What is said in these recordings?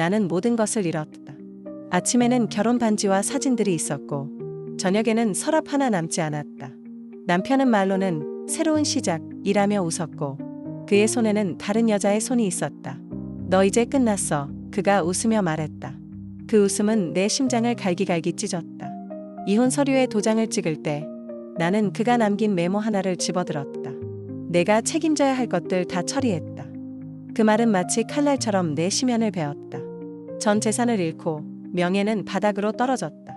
나는 모든 것을 잃었다. 아침에는 결혼 반지와 사진들이 있었고, 저녁에는 서랍 하나 남지 않았다. 남편은 말로는 새로운 시작이라며 웃었고, 그의 손에는 다른 여자의 손이 있었다. 너 이제 끝났어. 그가 웃으며 말했다. 그 웃음은 내 심장을 갈기갈기 찢었다. 이혼 서류에 도장을 찍을 때 나는 그가 남긴 메모 하나를 집어들었다. 내가 책임져야 할 것들 다 처리했다. 그 말은 마치 칼날처럼 내 심연을 베었다. 전 재산을 잃고 명예는 바닥으로 떨어졌다.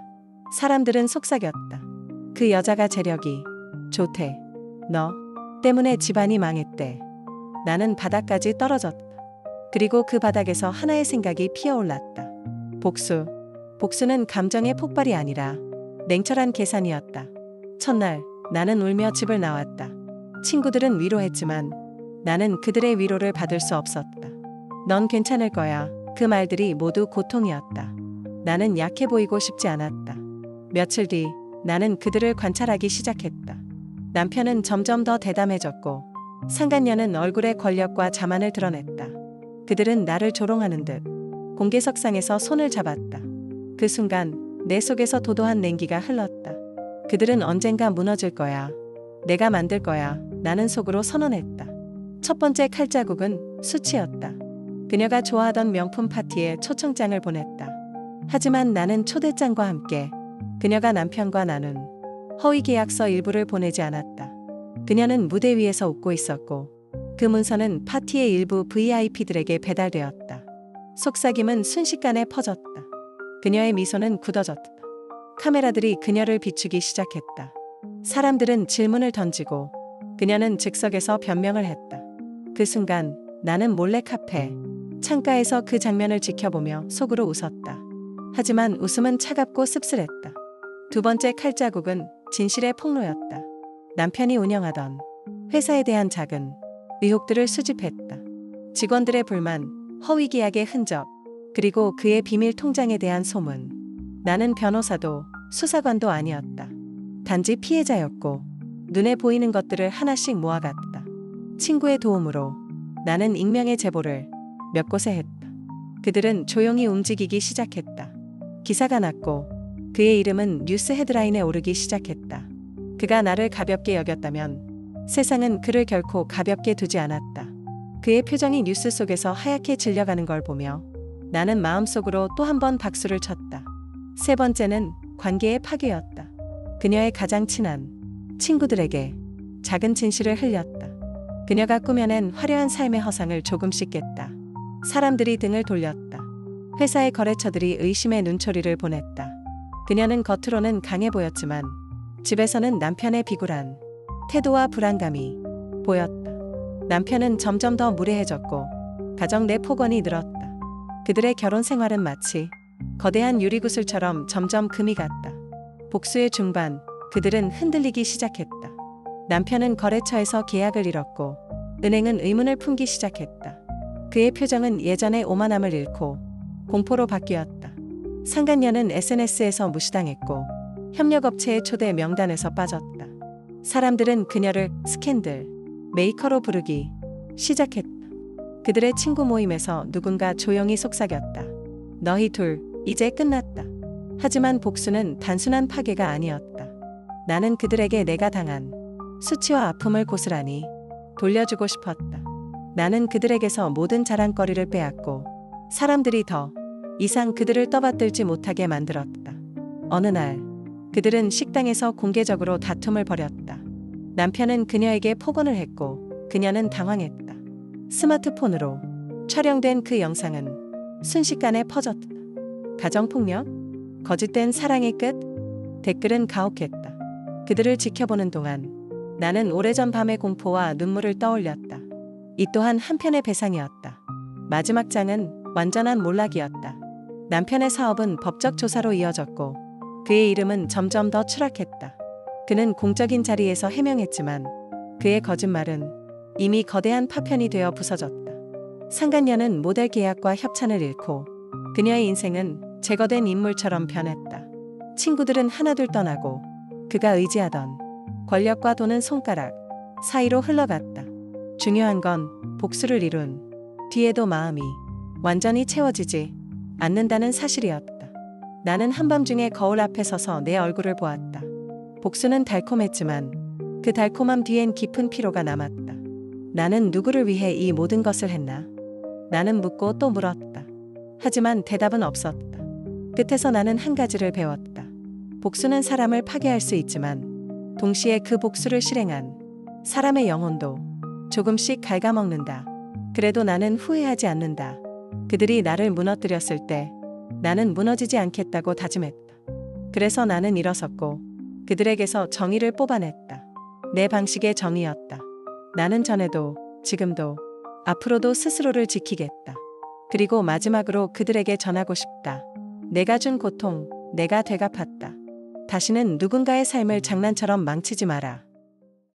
사람들은 속삭였다. 그 여자가 재력이 좋대. 너 때문에 집안이 망했대. 나는 바닥까지 떨어졌다. 그리고 그 바닥에서 하나의 생각이 피어올랐다. 복수. 복수는 감정의 폭발이 아니라 냉철한 계산이었다. 첫날 나는 울며 집을 나왔다. 친구들은 위로했지만 나는 그들의 위로를 받을 수 없었다. 넌 괜찮을 거야. 그 말들이 모두 고통이었다. 나는 약해 보이고 싶지 않았다. 며칠 뒤 나는 그들을 관찰하기 시작했다. 남편은 점점 더 대담해졌고 상간녀는 얼굴에 권력과 자만을 드러냈다. 그들은 나를 조롱하는 듯 공개석상에서 손을 잡았다. 그 순간 내 속에서 도도한 냉기가 흘렀다. 그들은 언젠가 무너질 거야. 내가 만들 거야. 나는 속으로 선언했다. 첫 번째 칼자국은 수치였다. 그녀가 좋아하던 명품 파티에 초청장을 보냈다. 하지만 나는 초대장과 함께 그녀가 남편과 나눈 허위 계약서 일부를 보내지 않았다. 그녀는 무대 위에서 웃고 있었고 그 문서는 파티의 일부 VIP들에게 배달되었다. 속삭임은 순식간에 퍼졌다. 그녀의 미소는 굳어졌다. 카메라들이 그녀를 비추기 시작했다. 사람들은 질문을 던지고 그녀는 즉석에서 변명을 했다. 그 순간 나는 몰래 카페, 창가에서 그 장면을 지켜보며 속으로 웃었다. 하지만 웃음은 차갑고 씁쓸했다. 두 번째 칼자국은 진실의 폭로였다. 남편이 운영하던 회사에 대한 작은 의혹들을 수집했다. 직원들의 불만, 허위 계약의 흔적, 그리고 그의 비밀 통장에 대한 소문. 나는 변호사도 수사관도 아니었다. 단지 피해자였고 눈에 보이는 것들을 하나씩 모아갔다. 친구의 도움으로 나는 익명의 제보를 몇 곳에 했다. 그들은 조용히 움직이기 시작했다. 기사가 났고 그의 이름은 뉴스 헤드라인에 오르기 시작했다. 그가 나를 가볍게 여겼다면 세상은 그를 결코 가볍게 두지 않았다. 그의 표정이 뉴스 속에서 하얗게 질려가는 걸 보며 나는 마음속으로 또 한 번 박수를 쳤다. 세 번째는 관계의 파괴였다. 그녀의 가장 친한 친구들에게 작은 진실을 흘렸다. 그녀가 꾸며낸 화려한 삶의 허상을 조금씩 깼다. 사람들이 등을 돌렸다. 회사의 거래처들이 의심의 눈초리를 보냈다. 그녀는 겉으로는 강해 보였지만 집에서는 남편의 비굴한 태도와 불안감이 보였다. 남편은 점점 더 무례해졌고 가정 내 폭언이 늘었다. 그들의 결혼 생활은 마치 거대한 유리구슬처럼 점점 금이 갔다. 복수의 중반 그들은 흔들리기 시작했다. 남편은 거래처에서 계약을 잃었고 은행은 의문을 품기 시작했다. 그의 표정은 예전의 오만함을 잃고 공포로 바뀌었다. 상간녀는 SNS에서 무시당했고 협력업체의 초대 명단에서 빠졌다. 사람들은 그녀를 스캔들, 메이커로 부르기 시작했다. 그들의 친구 모임에서 누군가 조용히 속삭였다. 너희 둘, 이제 끝났다. 하지만 복수는 단순한 파괴가 아니었다. 나는 그들에게 내가 당한 수치와 아픔을 고스란히 돌려주고 싶었다. 나는 그들에게서 모든 자랑거리를 빼앗고 사람들이 더 이상 그들을 떠받들지 못하게 만들었다. 어느 날 그들은 식당에서 공개적으로 다툼을 벌였다. 남편은 그녀에게 폭언을 했고 그녀는 당황했다. 스마트폰으로 촬영된 그 영상은 순식간에 퍼졌다. 가정폭력? 거짓된 사랑의 끝? 댓글은 가혹했다. 그들을 지켜보는 동안 나는 오래전 밤의 공포와 눈물을 떠올렸다. 이 또한 한편의 배상이었다. 마지막 장은 완전한 몰락이었다. 남편의 사업은 법적 조사로 이어졌고 그의 이름은 점점 더 추락했다. 그는 공적인 자리에서 해명했지만 그의 거짓말은 이미 거대한 파편이 되어 부서졌다. 상간녀는 모델 계약과 협찬을 잃고 그녀의 인생은 제거된 인물처럼 변했다. 친구들은 하나둘 떠나고 그가 의지하던 권력과 돈은 손가락 사이로 흘러갔다. 중요한 건 복수를 이룬 뒤에도 마음이 완전히 채워지지 않는다는 사실이었다. 나는 한밤중에 거울 앞에 서서 내 얼굴을 보았다. 복수는 달콤했지만 그 달콤함 뒤엔 깊은 피로가 남았다. 나는 누구를 위해 이 모든 것을 했나? 나는 묻고 또 물었다. 하지만 대답은 없었다. 끝에서 나는 한 가지를 배웠다. 복수는 사람을 파괴할 수 있지만 동시에 그 복수를 실행한 사람의 영혼도 조금씩 갉아먹는다. 그래도 나는 후회하지 않는다. 그들이 나를 무너뜨렸을 때 나는 무너지지 않겠다고 다짐했다. 그래서 나는 일어섰고 그들에게서 정의를 뽑아냈다. 내 방식의 정의였다. 나는 전에도 지금도 앞으로도 스스로를 지키겠다. 그리고 마지막으로 그들에게 전하고 싶다. 내가 준 고통, 내가 되갚았다. 다시는 누군가의 삶을 장난처럼 망치지 마라.